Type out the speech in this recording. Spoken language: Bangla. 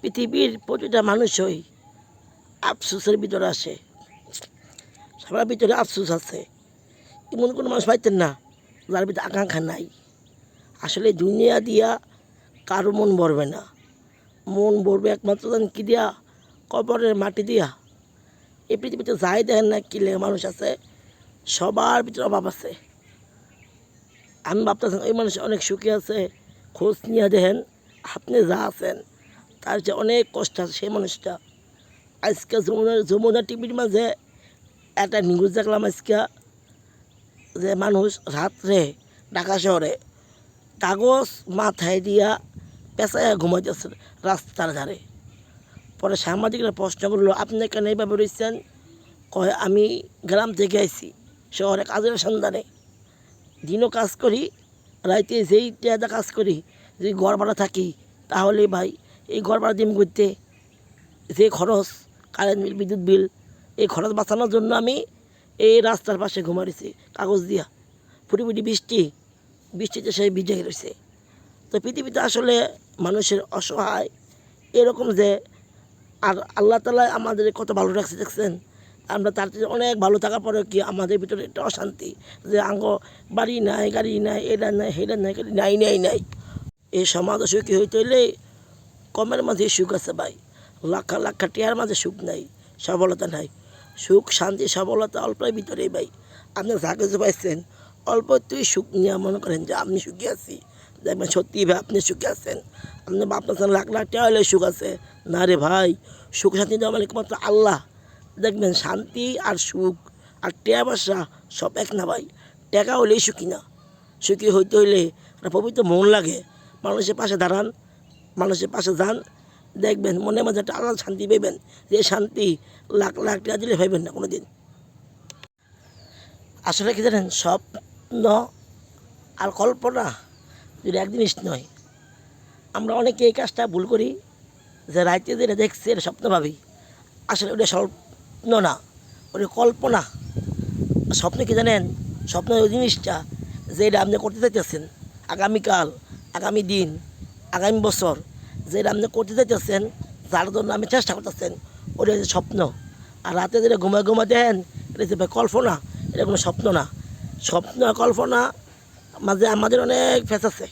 পৃথিবীর প্রতিটা মানুষই আফসোসের ভিতরে আসে। সবার ভিতরে আফসোস আছে। এমন কোনো মানুষ পাইতেন না, যার ভিতরে আকাঙ্ক্ষা নাই। আসলে দুনিয়া দিয়া কারও মন ভরবে না। মন ভরবে একমাত্র জানেন কি দিয়া? কবরের মাটি দিয়া। এই পৃথিবীতে যাই দেখেন না কি লেগে মানুষ আছে, সবার ভিতরে অভাব আছে। আমি ভাবতেছেন ওই মানুষ অনেক সুখী আছে, খোঁজ নিয়ে দেখেন, আপনি যা আছেন তার যে অনেক কষ্ট আছে সেই মানুষটা। আজকে যমুনা যমুনা টিভির মাঝে একটা নিউজ দেখলাম আজকে, যে মানুষ রাত্রে ঢাকা শহরে কাগজ মাথায় দিয়া পেঁচায় ঘুমাইতেছে রাস্তার ধারে। পরে সাংবাদিকরা প্রশ্ন করল, আপনি কেন এইভাবে রয়েছেন কয়, আমি গ্রাম থেকে আইছি, শহরে কাজের সন্ধানে। দিনও কাজ করি, রাইতে যেই কাজ করি, যদি ঘর ভাড়া থাকি তাহলে ভাই এই ঘর ভাড়া দিন করতে। যে খরচ কারেন্ট বিল বিদ্যুৎ বিল এই খরচ বাঁচানোর জন্য আমি এই রাস্তার পাশে ঘুমাইছি কাগজ দিয়া। ফুটি ফুটি বৃষ্টি, বৃষ্টিতে সে ভিজে রয়েছে। তো পৃথিবীতে আসলে মানুষের অসহায় এরকম যে, আর আল্লাহ তালা আমাদের কত ভালো রাখছে দেখছেন? আমরা তার অনেক ভালো থাকার পরে কি আমাদের ভিতরে একটা অশান্তি যে আঙ্গ, বাড়ি নাই, গাড়ি নাই এটা নাই সেটা নাই নাই নাই নাই। এই সমাজ সুখী হইতে হইলে কমের মাঝে সুখ আছে ভাই। লাখা লাখা টিয়ার মাঝে সুখ নাই সফলতা নাই। সুখ, শান্তি সফলতা অল্পের ভিতরেই ভাই। আপনি যা কিছু পাইছেন অল্প তুই সুখ নিয়ে মনে করেন যে আপনি সুখী আছি। দেখবেন সত্যি ভাই, আপনি সুখী আছেন। আপনি ভাবতেছেন লাখ লাখ টাকা হলে সুখ আছে। না রে ভাই, সুখ শান্তি দেওয়া মানে একমাত্র আল্লাহ। দেখবেন শান্তি আর সুখ আর টেয়া বাসা সব এক না ভাই। টাকা হলেই সুখী না। সুখী হইতে হইলে পবিত্র মন লাগে। মানুষের পাশে দাঁড়ান মানুষের পাশে যান, দেখবেন মনের মাঝে একটা আলাদা শান্তি পাইবেন যে শান্তি লাখ লাখ টাকা দিলে পাইবেন না কোনো দিন আসলে কি জানেন, স্বপ্ন আর কল্পনা যদি এক জিনিস নয়। আমরা অনেকে এই কাজটা ভুল করি, যে রাইতে যেটা দেখছি এটা স্বপ্ন ভাবি। আসলে ওটা স্বপ্ন না, ওটা কল্পনা। স্বপ্ন কি জানেন স্বপ্ন ওই জিনিসটা যেটা আপনি করতে চাইতেছেন, আগামীকাল, আগামী দিন আগামী বছর যে আপনি করতে চাইতেছেন যার জন্য আমি চেষ্টা করতেছেন, ওটা হচ্ছে স্বপ্ন। আর রাতে যেটা ঘুমায় ঘুমা দেন এটা হচ্ছে কল্পনা, এটা কোনো স্বপ্ন না। স্বপ্ন কল্পনা মাঝে আমাদের অনেক ফেস আছে।